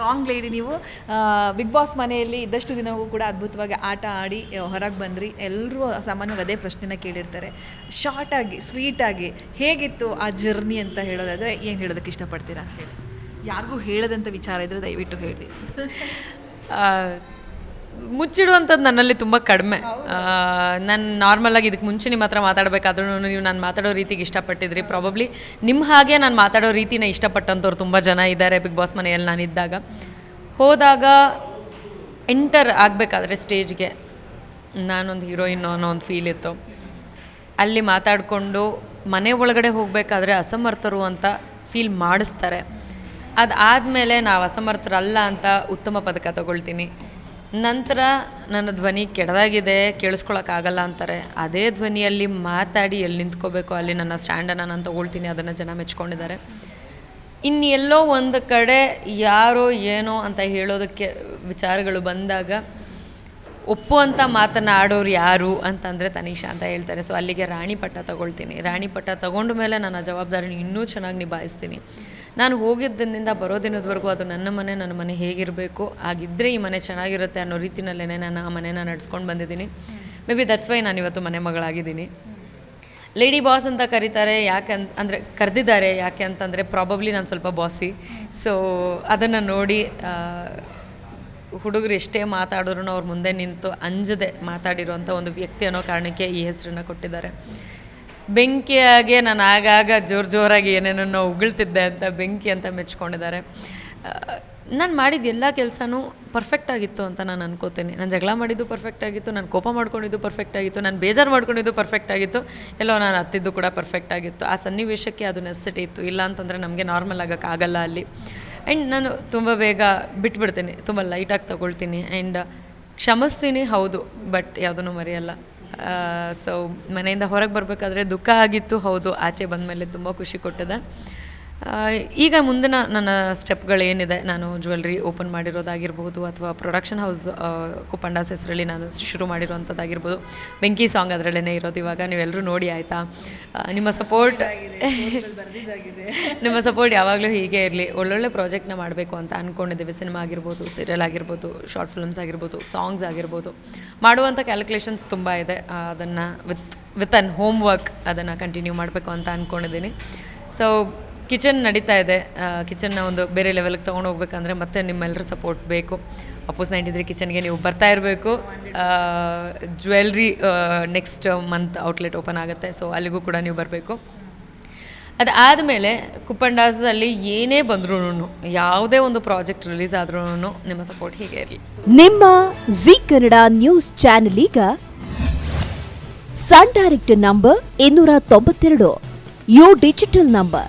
Strong lady ನೀವು. Bigg Boss ಮನೆಯಲ್ಲಿ ಇದ್ದಷ್ಟು ದಿನವೂ ಕೂಡ ಅದ್ಭುತವಾಗಿ ಆಟ ಆಡಿ ಹೊರಗೆ ಬಂದ್ರಿ. ಎಲ್ಲರೂ ಸಾಮಾನ್ಯವಾಗಿ ಅದೇ ಪ್ರಶ್ನೆನ ಕೇಳಿರ್ತಾರೆ. ಶಾರ್ಟಾಗಿ ಸ್ವೀಟಾಗಿ ಹೇಗಿತ್ತು ಆ ಜರ್ನಿ ಅಂತ ಹೇಳೋದಾದರೆ ಏನು ಹೇಳೋದಕ್ಕೆ ಇಷ್ಟಪಡ್ತೀರಾ ಯಾರಿಗೂ ಹೇಳದಂಥ ವಿಚಾರ ಇದ್ದರೆ ದಯವಿಟ್ಟು ಹೇಳಿ. ಮುಚ್ಚಿಡುವಂಥದ್ದು ನನ್ನಲ್ಲಿ ತುಂಬ ಕಡಿಮೆ. ನಾನು ನಾರ್ಮಲಾಗಿ ಇದಕ್ಕೆ ಮುಂಚೆ ನಿಮ್ಮ ಹತ್ರ ಮಾತಾಡಬೇಕಾದ್ರೂ ನೀವು ನಾನು ಮಾತಾಡೋ ರೀತಿಗೆ ಇಷ್ಟಪಟ್ಟಿದ್ರಿ. ಪ್ರಾಬಬ್ಲಿ ನಿಮ್ಮ ಹಾಗೆ ನಾನು ಮಾತಾಡೋ ರೀತಿನ ಇಷ್ಟಪಟ್ಟಂಥವ್ರು ತುಂಬ ಜನ ಇದ್ದಾರೆ ಬಿಗ್ ಬಾಸ್ ಮನೆಯಲ್ಲಿ ನಾನಿದ್ದಾಗ ಹೋದಾಗ ಎಂಟರ್ ಆಗಬೇಕಾದ್ರೆ ಸ್ಟೇಜ್ಗೆ ನಾನೊಂದು ಹೀರೋಯಿನ್ ಅನ್ನೋ ಒಂದು ಫೀಲ್ ಇತ್ತು. ಅಲ್ಲಿ ಮಾತಾಡಿಕೊಂಡು ಮನೆ ಒಳಗಡೆ ಹೋಗಬೇಕಾದ್ರೆ ಅಸಮರ್ಥರು ಅಂತ ಫೀಲ್ ಮಾಡಿಸ್ತಾರೆ. ಅದಾದಮೇಲೆ ನಾವು ಅಸಮರ್ಥರಲ್ಲ ಅಂತ ಉತ್ತಮ ಪದಕ ತಗೊಳ್ತೀನಿ. ನಂತರ ನನ್ನ ಧ್ವನಿ ಕೆಡದಾಗಿದೆ, ಕೇಳಿಸ್ಕೊಳಕ್ಕಾಗಲ್ಲ ಅಂತಾರೆ. ಅದೇ ಧ್ವನಿಯಲ್ಲಿ ಮಾತಾಡಿ ಎಲ್ಲಿ ನಿಂತ್ಕೋಬೇಕು, ಅಲ್ಲಿ ನನ್ನ ಸ್ಟ್ಯಾಂಡನ್ನು ನಾನು ತೊಗೊಳ್ತೀನಿ, ಅದನ್ನು ಜನ ಮೆಚ್ಕೊಂಡಿದ್ದಾರೆ. ಇನ್ನೆಲ್ಲೋ ಒಂದು ಕಡೆ ಯಾರೋ ಏನೋ ಅಂತ ಹೇಳೋದಕ್ಕೆ ವಿಚಾರಗಳು ಬಂದಾಗ ಒಪ್ಪುವಂಥ ಮಾತನ್ನು ಆಡೋರು ಯಾರು ಅಂತಂದರೆ ತನಿಷಾ ಅಂತ ಹೇಳ್ತಾರೆ. ಸೊ ಅಲ್ಲಿಗೆ ರಾಣಿ ಪಟ್ಟ ತಗೊಳ್ತೀನಿ. ರಾಣಿ ಪಟ್ಟ ತಗೊಂಡ ಮೇಲೆ ನನ್ನ ಜವಾಬ್ದಾರಿನ ಇನ್ನೂ ಚೆನ್ನಾಗಿ ನಿಭಾಯಿಸ್ತೀನಿ. ನಾನು ಹೋಗಿದ್ದಿನಿಂದ ಬರೋ ದಿನದವರೆಗೂ ಅದು ನನ್ನ ಮನೆ ನನ್ನ ಮನೆ ಹೇಗಿರಬೇಕು ಆಗಿದ್ದರೆ ಈ ಮನೆ ಚೆನ್ನಾಗಿರುತ್ತೆ ಅನ್ನೋ ರೀತಿನಲ್ಲೇ ನಾನು ಆ ಮನೆನ ನಡ್ಸ್ಕೊಂಡು ಬಂದಿದ್ದೀನಿ. ಮೇ ಬಿ ದಟ್ಸ್ ವೈ ನಾನು ಇವತ್ತು ಮನೆ ಮಗಳಾಗಿದ್ದೀನಿ. ಲೇಡಿ ಬಾಸ್ ಅಂತ ಕರೀತಾರೆ, ಯಾಕೆ ಅಂತ ಅಂದರೆ ಕರೆದಿದ್ದಾರೆ, ಯಾಕೆ ಅಂತಂದರೆ ಪ್ರಾಬಬ್ಲಿ ನಾನು ಸ್ವಲ್ಪ ಬಾಸಿ ಸೊ ಅದನ್ನು ನೋಡಿ ಹುಡುಗರು ಎಷ್ಟೇ ಮಾತಾಡಿದ್ರು ಅವ್ರ ಮುಂದೆ ನಿಂತು ಅಂಜದೆ ಮಾತಾಡಿರುವಂಥ ಒಂದು ವ್ಯಕ್ತಿ ಅನ್ನೋ ಕಾರಣಕ್ಕೆ ಈ ಹೆಸರನ್ನ ಕೊಟ್ಟಿದ್ದಾರೆ. ಬೆಂಕಿಯಾಗೆ ನಾನು ಆಗಾಗ ಜೋರು ಜೋರಾಗಿ ಏನೇನೋ ಉಗುಳ್ತಿದ್ದೆ ಅಂತ ಬೆಂಕಿ ಅಂತ ಮೆಚ್ಕೊಂಡಿದ್ದಾರೆ. ನಾನು ಮಾಡಿದ ಎಲ್ಲ ಕೆಲಸನೂ ಪರ್ಫೆಕ್ಟ್ ಆಗಿತ್ತು ಅಂತ ನಾನು ಅನ್ಕೋತೀನಿ. ನಾನು ಜಗಳ ಮಾಡಿದ್ದು ಪರ್ಫೆಕ್ಟ್ ಆಗಿತ್ತು, ನಾನು ಕೋಪ ಮಾಡ್ಕೊಂಡಿದ್ದು ಪರ್ಫೆಕ್ಟ್ ಆಗಿತ್ತು, ನಾನು ಬೇಜಾರು ಮಾಡ್ಕೊಂಡಿದ್ದು ಪರ್ಫೆಕ್ಟ್ ಆಗಿತ್ತು, ಎಲ್ಲೋ ನಾನು ಹತ್ತಿದ್ದು ಕೂಡ ಪರ್ಫೆಕ್ಟ್ ಆಗಿತ್ತು. ಆ ಸನ್ನಿವೇಶಕ್ಕೆ ಅದು ನೆಸೆಸಿಟಿ ಇತ್ತು. ಇಲ್ಲ ಅಂತಂದರೆ ನಮಗೆ ನಾರ್ಮಲ್ ಆಗೋಕ್ಕಾಗಲ್ಲ ಅಲ್ಲಿ. ಆ್ಯಂಡ್ ನಾನು ತುಂಬ ಬೇಗ ಬಿಟ್ಬಿಡ್ತೀನಿ. ತುಂಬ ಲೈಟಾಗಿ ತಗೊಳ್ತೀನಿ. ಆ್ಯಂಡ್ ಕ್ಷಮಿಸ್ತೀನಿ, ಹೌದು ಬಟ್ ಯಾವುದನ್ನು ಮರೆಯಲ್ಲ. ಸೊ ಮನೆಯಿಂದ ಹೊರಗೆ ಬರಬೇಕಾದ್ರೆ ದುಃಖ ಆಗಿತ್ತು, ಹೌದು, ಆಚೆ ಬಂದ ಮೇಲೆ ತುಂಬ ಖುಷಿ ಕೊಟ್ಟಿದೆ. ಈಗ ಮುಂದಿನ ನನ್ನ ಸ್ಟೆಪ್ಗಳೇನಿದೆ ನಾನು ಜ್ಯುವೆಲ್ರಿ ಓಪನ್ ಮಾಡಿರೋದಾಗಿರ್ಬೋದು ಅಥವಾ ಪ್ರೊಡಕ್ಷನ್ ಹೌಸ್ ಕುಪಂಡಾಸ್ ಹೆಸರಲ್ಲಿ ನಾನು ಶುರು ಮಾಡಿರುವಂಥದ್ದಾಗಿರ್ಬೋದು. ಬೆಂಕಿ ಸಾಂಗ್ ಅದರಲ್ಲೇ ಇರೋದು ಇವಾಗ ನೀವೆಲ್ಲರೂ ನೋಡಿ ಆಯಿತಾ? ನಿಮ್ಮ ಸಪೋರ್ಟ್ ನಿಮ್ಮ ಸಪೋರ್ಟ್ ಯಾವಾಗಲೂ ಹೀಗೆ ಇರಲಿ. ಒಳ್ಳೊಳ್ಳೆ ಪ್ರಾಜೆಕ್ಟ್ನ ಮಾಡಬೇಕು ಅಂತ ಅಂದ್ಕೊಂಡಿದ್ದೀವಿ ಸಿನಿಮಾ ಆಗಿರ್ಬೋದು ಸೀರಿಯಲ್ ಆಗಿರ್ಬೋದು ಶಾರ್ಟ್ ಫಿಲ್ಮ್ಸ್ ಆಗಿರ್ಬೋದು ಸಾಂಗ್ಸ್ ಆಗಿರ್ಬೋದು. ಮಾಡುವಂಥ ಕ್ಯಾಲ್ಕುಲೇಷನ್ಸ್ ತುಂಬ ಇದೆ. ಅದನ್ನು with with on homework ಅದನ್ನು ಕಂಟಿನ್ಯೂ ಮಾಡಬೇಕು ಅಂತ ಅಂದ್ಕೊಂಡಿದ್ದೀನಿ ಸೊ ಕಿಚನ್ ನಡೀತಾ ಇದೆ. ಕಿಚನ್ನ ಒಂದು ಬೇರೆ ಲೆವೆಲ್ಗೆ ತೊಗೊಂಡು ಹೋಗ್ಬೇಕಂದ್ರೆ ಮತ್ತೆ ನಿಮ್ಮೆಲ್ಲರ ಸಪೋರ್ಟ್ ಬೇಕು. ಅಪೋಸ್ ನೈಂಟಿ ತ್ರೀ ಕಿಚನ್ಗೆ ನೀವು ಬರ್ತಾ ಇರಬೇಕು. Jewellery next month outlet open ಆಗುತ್ತೆ. ಸೊ ಅಲ್ಲಿಗೂ ಕೂಡ ನೀವು ಬರಬೇಕು. ಅದಾದಮೇಲೆ ಕುಪ್ಪಂಡಾಸಲ್ಲಿ ಏನೇ ಬಂದ್ರೂ ಯಾವುದೇ ಒಂದು ಪ್ರಾಜೆಕ್ಟ್ ರಿಲೀಸ್ ಆದ್ರೂ ನಿಮ್ಮ ಸಪೋರ್ಟ್ ಹೀಗೆ ಇರಲಿ. ನಿಮ್ಮ ಜಿ ಕನ್ನಡ ನ್ಯೂಸ್ ಚಾನೆಲ್ ಈಗ ಸನ್ ಡೈರೆಕ್ಟ್ ನಂಬರ್ ಇನ್ನೂರ ತೊಂಬತ್ತೆರಡು. U digital number